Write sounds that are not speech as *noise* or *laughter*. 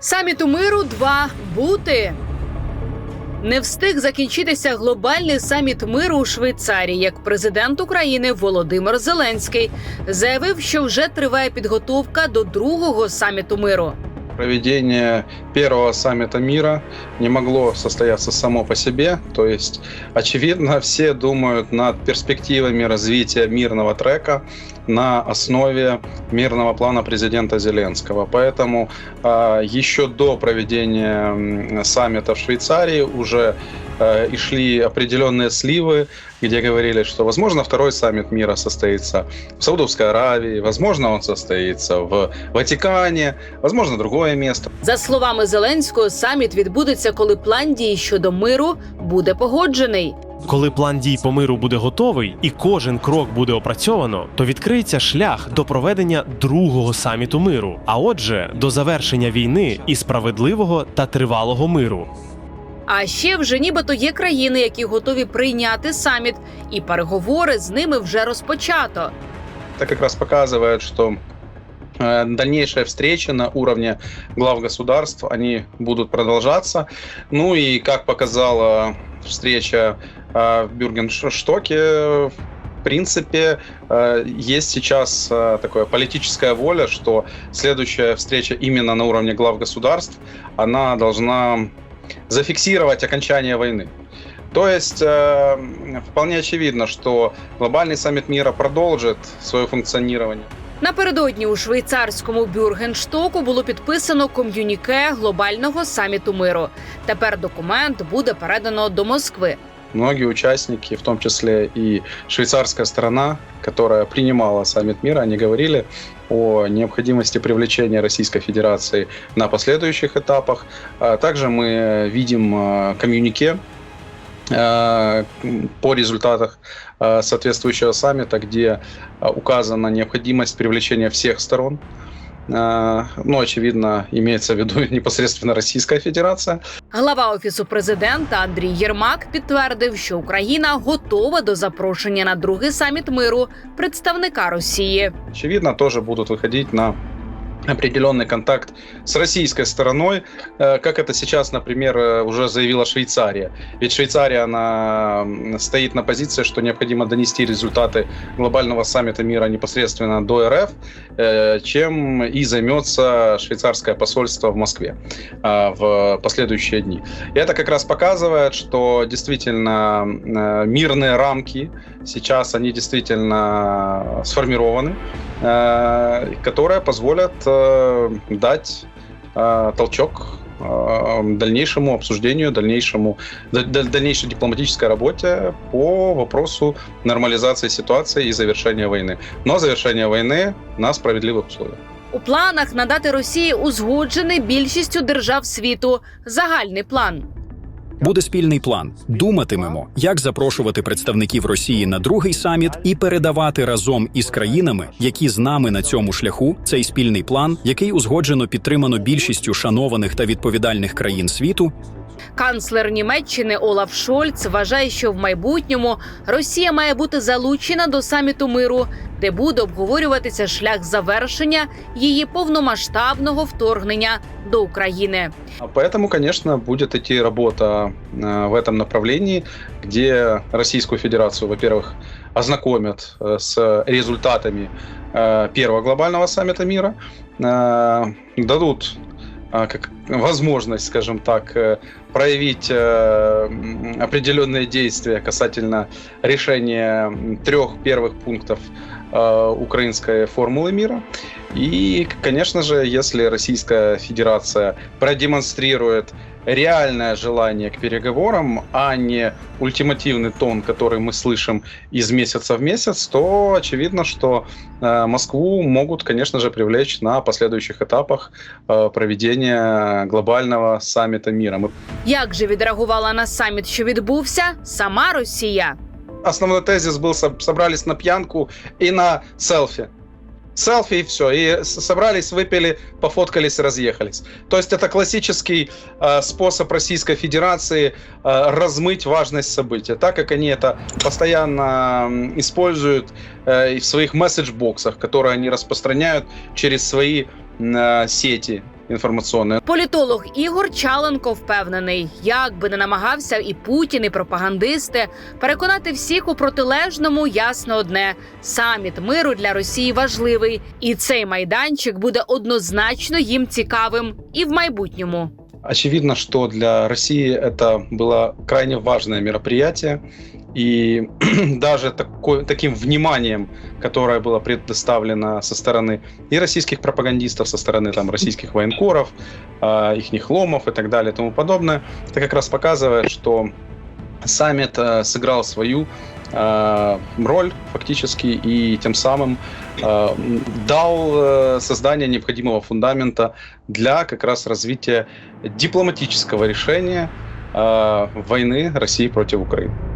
Саміту миру 2 бути. Не встиг закінчитися глобальний саміт миру у Швейцарії, як президент України Володимир Зеленський заявив, що вже триває підготовка до другого саміту миру. Проведение первого саммита мира не могло состояться само по себе. То есть, очевидно, *laughs* все думают над перспективами развития мирного трека на основе мирного плана президента Зеленского. Поэтому а, еще до проведения саммита в Швейцарии уже э, и шли определенные сливы, где говорили, что, возможно, второй саммит мира состоится в Саудовской Аравии, возможно, он состоится в Ватикане, возможно, другое место. За словами Зеленського, саміт відбудеться, коли план дій щодо миру буде погоджений. Коли план дій по миру буде готовий і кожен крок буде опрацьовано, то відкриється шлях до проведення другого саміту миру, а отже, до завершення війни і справедливого та тривалого миру. А ще вже нібито є країни, які готові прийняти саміт, і переговори з ними вже розпочато. Это как раз показывает, что э, дальнейшие встречи на уровне глав государств, они будут продолжаться. Ну и как показала встреча э, в Бюргенштоке, в принципе, э, есть сейчас э, такая политическая воля, что следующая встреча именно на уровне глав государств, она должна зафиксировать окончание войны. То есть э, вполне очевидно, что глобальный саммит мира продолжит свое функционирование. Напередодні у швейцарському Бюргенштоку було підписано ком'юніке глобального саміту миру. Тепер документ буде передано до Москви. Многие участники, в том числе и швейцарская сторона, которая принимала саммит мира, они говорили о необходимости привлечения Российской Федерации на последующих этапах. А Также мы видим э, коммюнике э, по результатах соответствующего саммита, где указана необходимость привлечения всех сторон. Э, Ну, очевидно, имеется в виду *laughs* непосредственно Российская Федерация. Глава офісу президента Андрій Єрмак підтвердив, що Україна готова до запрошення на другий саміт миру представника Росії. очевидно, теж будуть виходити на определенный контакт с российской стороной, э, как это сейчас, например, э, уже заявила Швейцария. Ведь Швейцария, она стоит на позиции, что необходимо донести результаты глобального саммита мира непосредственно до РФ, э, чем и займется швейцарское посольство в Москве в последующие дни. И это как раз показывает, что действительно мирные рамки сейчас, они действительно сформированы, которые позволят э, дать э, толчок э, дальнейшему обсуждению, дальнейшему, да- да- дальнейшей дипломатической работе по вопросу нормализации ситуации и завершения войны. Но завершение войны на справедливых условиях. У планах надати Росії узгоджений більшістю держав світу загальний план. Буде спільний план. Думатимемо, як запрошувати представників Росії на другий саміт і передавати разом із країнами, які з нами на цьому шляху, цей спільний план, який узгоджено підтримано більшістю шанованих та відповідальних країн світу, Канцлер Німеччини Олаф Шольц вважає, що в майбутньому Росія має бути залучена до саміту миру, де буде обговорюватися шлях завершення її повномасштабного вторгнення до України. А Поэтому, конечно, будет идти работа э, в этом направлении, где Российскую Федерацию, во-первых, ознакомят э, с результатами э, первого глобального саммита мира, э, дадут э, как возможность, скажем так, э, проявить э, определенные действия касательно решения трех первых пунктов э, украинской формулы мира. И, конечно же, если Российская Федерация продемонстрирует реальное желание к переговорам, а не ультимативный тон, который мы слышим из месяца в месяц, то очевидно, что э, Москву могут, конечно же, привлечь на последующих этапах э, проведения глобального саммита мира. Мы Як же відреагувала на саміт, що відбувся сама Росія? основной тезис был, соб- собрались на пьянку и на селфи. Селфи и все. И собрались, выпили, пофоткались разъехались. То есть это классический э, способ Российской Федерации э, размыть важность события, так как они это постоянно используют э, в своих месседж-боксах, которые они распространяют через свои э, сети информационной. Політолог Ігор Чаленко впевнений, як би не намагався і Путін, і пропагандисти переконати всіх у протилежному, ясно одне: саміт миру для Росії важливий, і цей майданчик буде однозначно їм цікавим і в майбутньому. Очевидно, что для России это было крайне важное мероприятие, и *clears throat* даже такой, таким вниманием, которое было предоставлено со стороны и российских пропагандистов, со стороны там, российских военкоров, э, их ломов и так далее и тому подобное, это как раз показывает, что саммит э, сыграл свою э, роль фактически и тем самым э, дал э, создание необходимого фундамента для как раз развития дипломатического решения э, войны России против Украины.